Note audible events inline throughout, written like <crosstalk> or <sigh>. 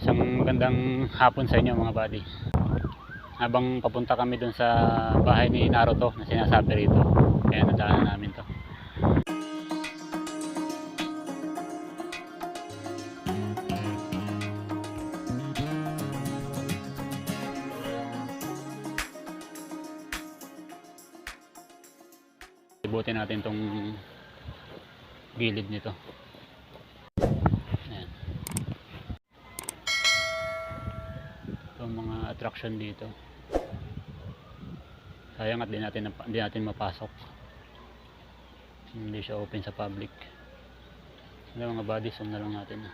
Isang magandang hapon sa inyo mga buddy. Habang papunta kami dun sa bahay ni Naruto na sinasabi rito. Kaya nadaanan namin to. Ibutin natin tong gilid nito. Ayan. Ito ang mga attraction dito. Sayang at di natin, di natin mapasok. Hindi siya open sa public. Ano mga body, zoom na lang natin.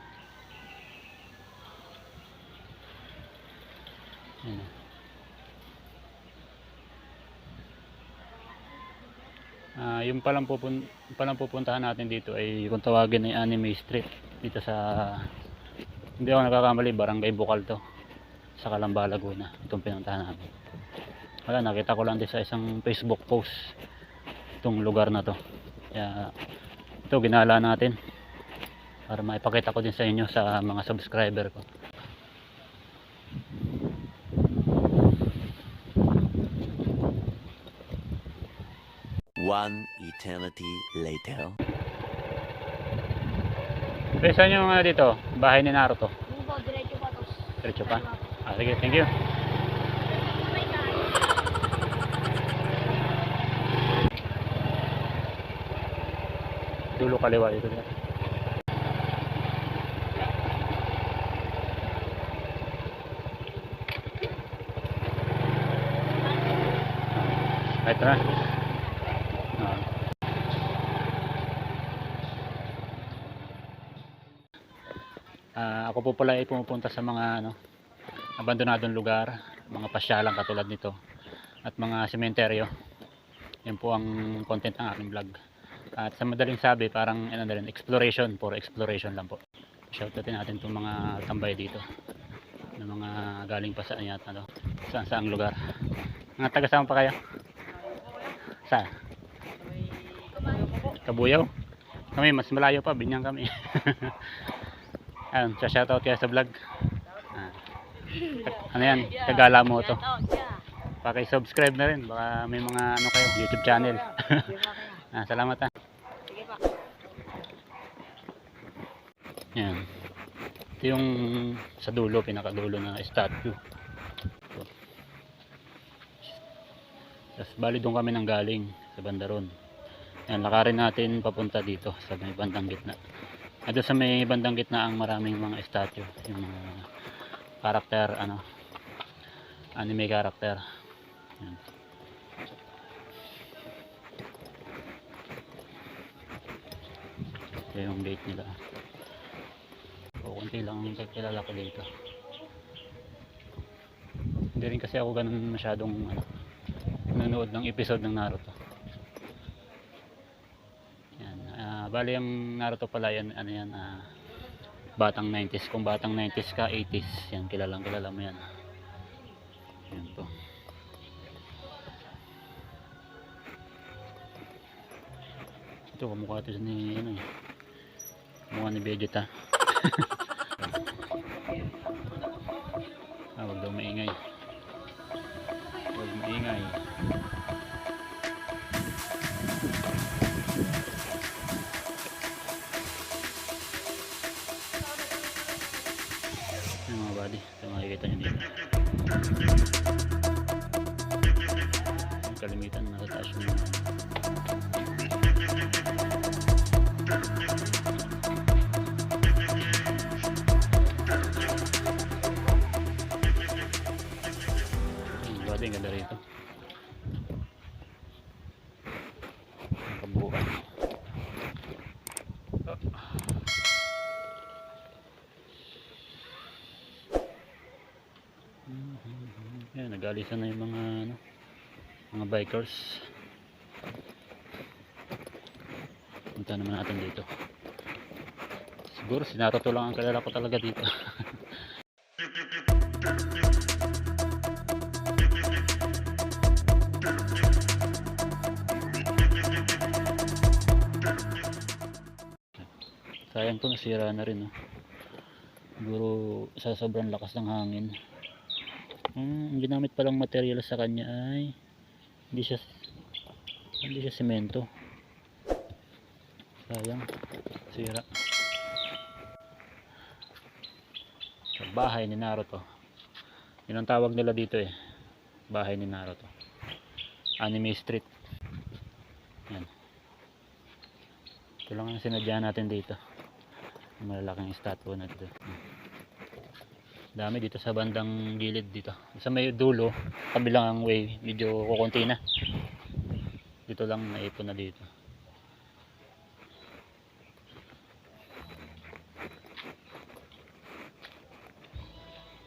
Ayan. Ah, yung palang, pupun palang pupuntahan natin dito ay kung tawagin ay Anime Street dito sa hindi ako nagkakamali barangay Bukal to sa Calamba, Laguna itong pinuntahan namin. Wala nakita ko lang din sa isang Facebook post itong lugar na to. Kaya ito ginala natin para maipakita ko din sa inyo sa mga subscriber ko One eternity later. Pre, saan yung ano dito? Bahay ni Naruto Yung po, diretso pa tos. diretso pa? ah sige thank you dulo kaliwa dito dito Ito na. Ah. Ah, ako po pala ay pumupunta sa mga ano, abandonadong lugar, mga pasyalan katulad nito at mga sementeryo. Yan po ang content ng aking vlog. At sa madaling sabi, parang ano rin, exploration, for exploration lang po. Shoutoutin natin itong mga tambay dito na mga galing pa sa ano, ano, saan saang lugar. Mga taga saan pa kayo? Sa? Kabuyaw? Kami, mas malayo pa, binyang kami. <laughs> Ayun, shoutout kaya sa vlog. Ah. Ano yan? Kagala mo to. Paki-subscribe na rin. Baka may mga ano kayo, YouTube channel. <laughs> ah, salamat ah. Sige pa. Yan. Ito yung sa dulo, pinakadulo na statue. Tapos bali doon kami nang galing sa bandaron. Yan, lakarin natin papunta dito sa may bandang gitna. At sa may bandang gitna ang maraming mga statue, yung mga karakter, ano, anime karakter. Yan. Ito yung gate nila. O, konti lang ang kakilala ko dito. Hindi rin kasi ako ganun masyadong ano, nanonood ng episode ng Naruto. Yan. ah bali ang Naruto pala yan, ano yan, ah, batang 90s. Kung batang 90s ka, 80s. Yan, kilalang kilala mo yan. Yan po. Ito, kamukha ito ni, ano eh. Mukha ni Vegeta. <laughs> ah, wag daw maingay. Makikita nyo dito. Yung kalimitan nasa taas yung mga Yung buddy, ang ganda rito. Ang nagalisan na yung mga ano, mga bikers. Punta naman natin dito. Siguro si Naruto lang ang kilala ko talaga dito. <laughs> Sayang to nasira na rin. Oh. Siguro sa sobrang lakas ng hangin. Hmm, ginamit palang material sa kanya ay hindi siya hindi siya semento. Sayang. Sira. Sa bahay ni Naruto. Yun ang tawag nila dito eh. Bahay ni Naruto. Anime Street. Yan. Ito lang ang sinadya natin dito. Malalaking statue na dito. Dami dito sa bandang gilid dito. Sa may dulo, kabilang way, medyo kukunti na. Dito lang naipon na dito.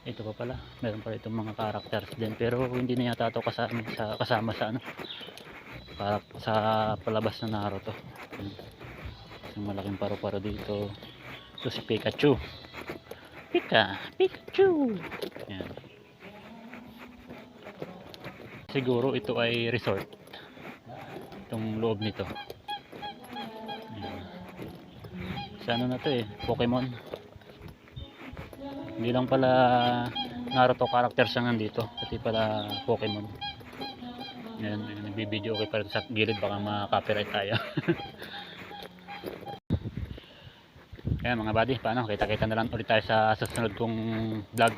Ito pa pala, meron pa itong mga characters din pero hindi na yata ito kasama sa, kasama sa ano para sa palabas na Naruto. Yung malaking paru-paro dito. Ito si Pikachu. Pika, Pikachu. Yan. Siguro ito ay resort. Itong loob nito. Sa ano na to eh, Pokemon. Hindi lang pala Naruto characters ang nandito, pati pala Pokemon. Yan, nagbibideo okay pa rin sa gilid baka ma-copyright tayo. <laughs> Ayan mga buddy, paano? Kita-kita na lang ulit tayo sa susunod kong vlog.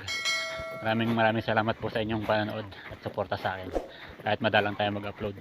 Maraming maraming salamat po sa inyong panonood at suporta sa akin. Kahit madalang tayo mag-upload.